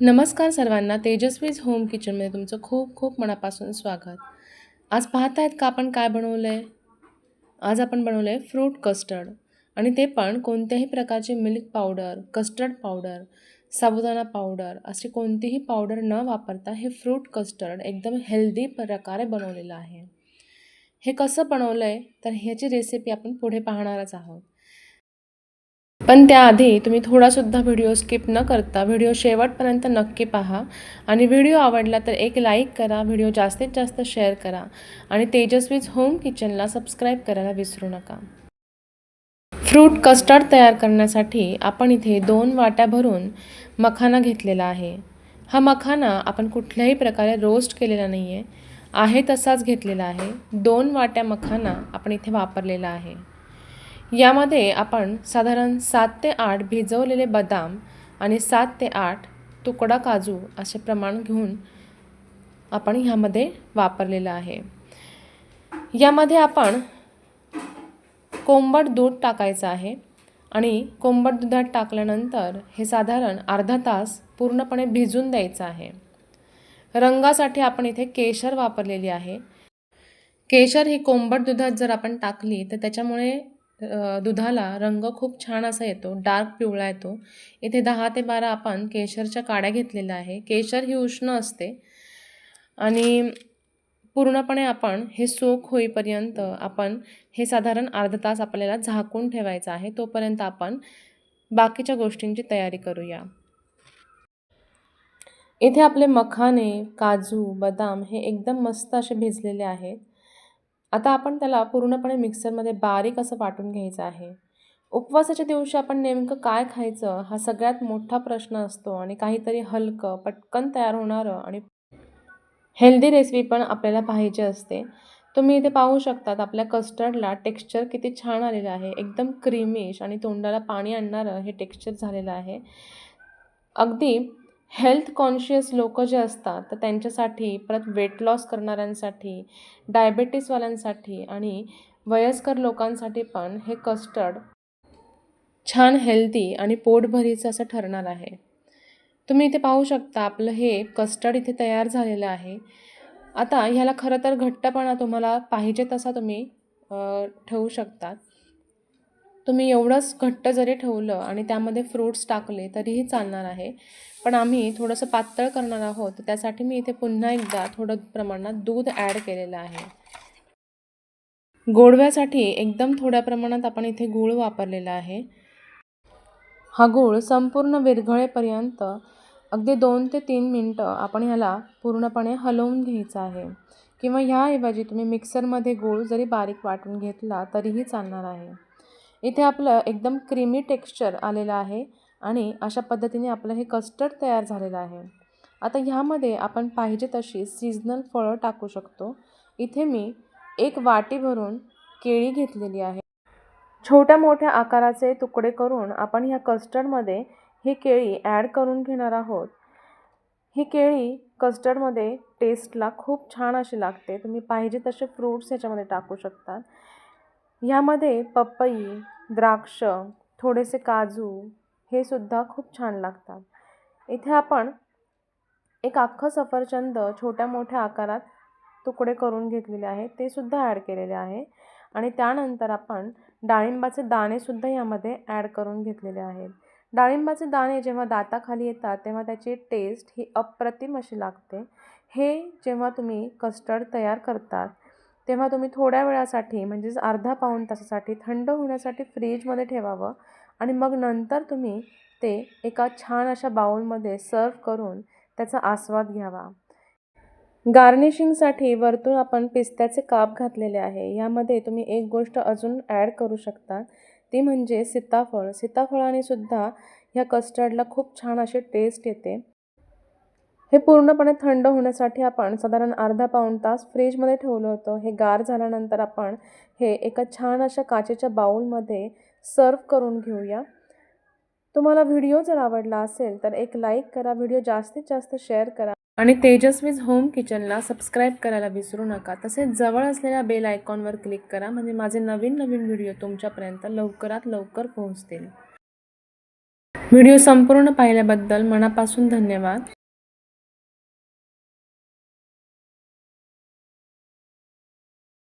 नमस्कार सर्वांना तेजस्वीज होम किचनमध्ये तुमचं खूप खूप मनापासून स्वागत. आज पाहत आहेत का आपण काय बनवलं आहे आज आपण बनवलं आहे फ्रूट कस्टर्ड. आणि ते पण कोणत्याही प्रकारचे मिल्क पावडर कस्टर्ड पावडर साबुदाणा पावडर अशी कोणतीही पावडर न वापरता हे फ्रूट कस्टर्ड एकदम हेल्दी प्रकारे बनवलेलं आहे. हे कसं बनवलं आहे तर ह्याची रेसिपी आपण पुढे पाहणारच आहोत. पण त्याआधी तुम्ही थोडासुद्धा व्हिडिओ स्किप न करता व्हिडिओ शेवटपर्यंत नक्की पहा. आणि व्हिडिओ आवडला तर एक लाईक करा व्हिडिओ जास्तीत जास्त शेअर करा. आणि तेजस्वीज होम किचनला सबस्क्राईब करायला विसरू नका. फ्रूट कस्टर्ड तयार करण्यासाठी आपण इथे दोन वाट्या भरून मखाना घेतलेला आहे. हा मखाना आपण कुठल्याही प्रकारे रोस्ट केलेला नाही आहे आहे तसाच घेतलेला आहे. दोन वाट्या मखाना आपण इथे वापरलेला आहे. यामध्ये आपण साधारण सात ते आठ भिजवलेले बदाम आणि सात ते आठ तुकडा काजू असे प्रमाण घेऊन आपण ह्यामध्ये वापरलेलं आहे. यामध्ये आपण कोंबट दूध टाकायचं आहे आणि कोंबट दुधात टाकल्यानंतर हे साधारण अर्धा तास पूर्णपणे भिजून द्यायचं आहे. रंगासाठी आपण इथे केशर वापरलेली आहे. केशर ही कोंबट दुधात जर आपण टाकली तर त्याच्यामुळे दुधाला रंग खूप छान असा येतो डार्क पिवळा येतो. इथे दहा ते बारा आपण केशरच्या काड्या घेतलेल्या आहे. केशर ही उष्ण असते आणि पूर्णपणे आपण हे सोक होईपर्यंत आपण हे साधारण अर्धा तास आपल्याला झाकून ठेवायचं आहे. तोपर्यंत आपण बाकीच्या गोष्टींची तयारी करूया. इथे आपले मखाने काजू बदाम हे एकदम मस्त असे भिजलेले आहेत. आता आपण त्याला पूर्णपणे मिक्सरमध्ये बारीक असं वाटून घ्यायचं आहे. उपवासाच्या दिवशी आपण नेमकं काय खायचं हा सगळ्यात मोठा प्रश्न असतो आणि काहीतरी हलकं पटकन तयार होणारं आणि हेल्दी रेसिपी पण आपल्याला पाहिजे असते. तुम्ही इथे पाहू शकतात आपल्या कस्टर्डला टेक्स्चर किती छान आलेलं आहे. एकदम क्रीमिश आणि तोंडाला पाणी आणणारं हे टेक्स्चर झालेलं आहे. अगदी हेल्थ कॉन्शियस लोक जे असतात तर त्यांच्यासाठी परत वेट लॉस करणाऱ्यांसाठी डायबेटीसवाल्यांसाठी आणि वयस्कर लोकांसाठी पण हे कस्टर्ड छान हेल्दी आणि पोटभरीचं असं ठरणार आहे. तुम्ही इथे पाहू शकता आपलं हे कस्टर्ड इथे तयार झालेलं आहे. आता ह्याला खरं तर घट्टपणा तुम्हाला पाहिजे तसा तुम्ही ठेवू शकतात. तुम्ही एवढंच घट्ट जरी ठेवलं आणि त्यामध्ये फ्रूट्स टाकले तरीही चालणार आहे. पण आम्ही थोडंसं पातळ करणार आहोत. त्यासाठी मी इथे पुन्हा एकदा थोडं प्रमाणात दूध ॲड केलेलं आहे. गोडव्यासाठी एकदम थोड्या प्रमाणात आपण इथे गूळ वापरलेला आहे. हा गूळ संपूर्ण विरघळेपर्यंत अगदी दोन ते तीन मिनटं आपण ह्याला पूर्णपणे हलवून घ्यायचं आहे. किंवा ह्याऐवजी तुम्ही मिक्सरमध्ये गूळ जरी बारीक वाटून घेतला तरीही चालणार आहे. इथे आपलं एकदम क्रीमी टेक्स्चर आलेलं आहे आणि अशा पद्धतीने आपलं हे कस्टर्ड तयार झालेलं आहे. आता ह्यामध्ये आपण पाहिजे तशी सीजनल फळं टाकू शकतो. इथे मी एक वाटी भरून केळी घेतलेली आहे. छोट्या मोठ्या आकाराचे तुकडे करून आपण ह्या कस्टर्डमध्ये ही केळी ॲड करून घेणार आहोत. ही केळी कस्टर्डमध्ये टेस्टला खूप छान अशी लागते. तुम्ही पाहिजे तसे फ्रूट्स ह्याच्यामध्ये टाकू शकतात. ह्यामध्ये पपई द्राक्ष थोडेसे काजू हे सुद्धा खूप छान लागतात. इथे आपण एक अख्खं सफरचंद छोट्या मोठ्या आकारात तुकडे करून घेतलेले आहे. ते सुद्धा ॲड केलेले आहे. आणि त्यानंतर आपण डाळिंबाचे दाणेसुद्धा यामध्ये ॲड करून घेतलेले आहेत डाळिंबाचे दाणे जेव्हा दाताखाली येतात तेव्हा त्याची टेस्ट ही अप्रतिम अशी लागते. हे जेव्हा तुम्ही कस्टर्ड तयार करतात तेव्हा तुम्ही थोड्या वेळासाठी म्हणजेच अर्धा पाऊण तासासाठी थंड होण्यासाठी फ्रीजमध्ये ठेवावं आणि मग नंतर तुम्ही ते एका छान अशा बाऊलमध्ये सर्व करून त्याचा आस्वाद घ्यावा. गार्निशिंगसाठी वरतून आपण पिस्त्याचे काप घातलेले आहे. यामध्ये तुम्ही एक गोष्ट अजून ॲड करू शकता. ती म्हणजे सीताफळ. सीताफळाने सुद्धा ह्या कस्टर्डला खूप छान अशी टेस्ट येते. हे पूर्णपणे थंड होण्यासाठी आपण साधारण अर्धा पाऊण तास फ्रीजमध्ये ठेवलं होतं. हे गार झाल्यानंतर आपण हे एका छान अशा काचेच्या बाऊलमध्ये सर्व करून घेऊया. तुम्हाला व्हिडिओ जर आवडला असेल तर एक लाईक करा व्हिडिओ जास्तीत जास्त शेअर करा आणि तेजस्वीज होम किचनला सबस्क्राईब करायला विसरू नका. तसेच जवळ असलेल्या बेल आयकॉनवर क्लिक करा म्हणजे माझे नवीन नवीन व्हिडिओ तुमच्यापर्यंत लवकरात लवकर पोहोचतील. व्हिडिओ संपूर्ण पाहिल्याबद्दल मनापासून धन्यवाद.